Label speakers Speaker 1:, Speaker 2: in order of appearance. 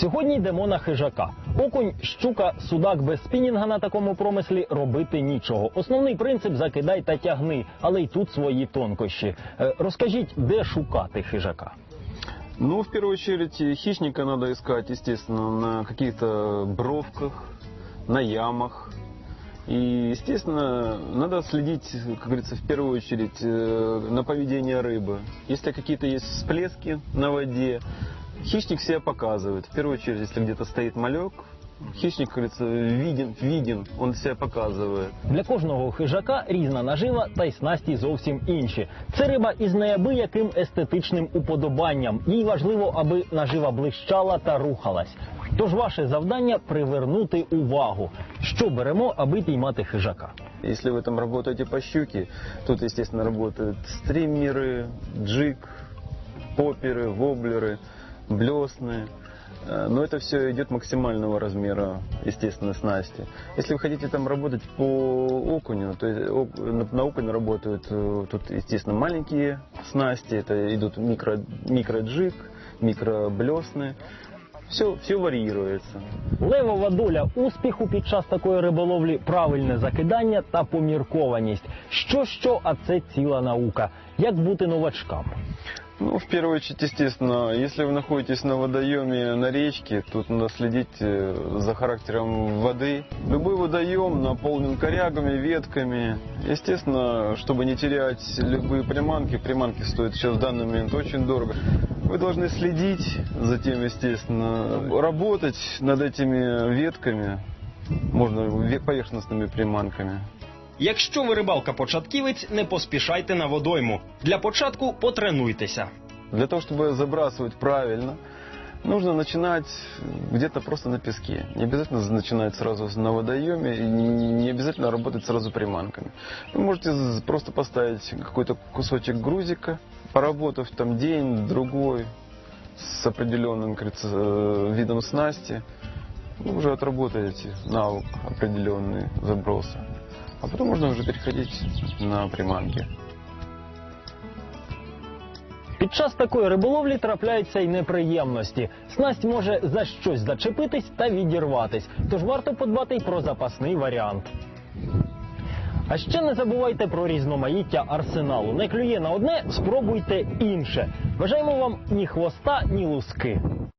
Speaker 1: Сьогодні йдемо на хижака. Окунь, щука, судак без спінінга на такому промислі робити нічого. Основний принцип закидай та тягни, але й тут свої тонкощі. Е, Розкажіть, де шукати хижака?
Speaker 2: Ну, в первую очередь, э, хищника надо искать, естественно, на каких-то бровках, на ямах. И, естественно, надо следить, как говорится, в первую очередь э, на поведение рыбы. Если какие-то есть всплески на воде, хищник себя показывает. В первую очередь, если где-то стоит малек, хищник, как говорится, виден, виден, он себя показывает.
Speaker 1: Для кожного хижака різна нажива та й снасті зовсім інші. Це риба із неабияким естетичним уподобанням. Їй важливо, аби нажива блищала та рухалась. Тож ваше завдання привернути увагу. Що беремо, аби піймати хижака?
Speaker 2: Если вы там работаете по щуке, тут, естественно, работают стримеры, джиг, поперы, воблеры, блесны. Э, Но это все идет максимального размера, естественно, снасти. Если вы хотите там работать по окуню, то есть на, окуне работают э, тут, естественно, маленькие снасти, это идут микро, микроджиг, микроблесны. Все, все варьируется.
Speaker 1: Левова доля успіху під час такої риболовлі правильне закидання та поміркованість. Що що, а це ціла наука. Як бути новачкам?
Speaker 2: Ну, в первую очередь, естественно, если вы находитесь на водоеме, на речке, тут надо следить э, за характером воды. Любой водоем наполнен корягами, ветками. Естественно, чтобы не терять любые приманки, приманки стоят сейчас в данный момент очень дорого. Вы должны следить за тем, естественно, работать над этими ветками, можно ве- поверхностными приманками.
Speaker 1: Якщо ви рибалка-початківець, не поспішайте на водойму. Для початку потренуйтеся.
Speaker 2: Для того, чтобы забрасывать правильно, нужно начинать где-то просто на песке. Не обязательно начинать сразу на водоеме, не обязательно работать сразу приманками. Вы можете просто поставить какой-то кусочек грузика, поработав там день, другой, с определенным, говорится, э, видом снасти, вы уже отработаете навык определенный заброса. А потом можно уже переходить на приманки.
Speaker 1: Під час такої риболовлі трапляються й неприємності. Снасть може за щось зачепитись та відірватись. Тож варто подбати й про запасний варіант. А ще не забувайте про різноманіття арсеналу. Не клює на одне, спробуйте інше. Бажаємо вам ні хвоста, ні луски.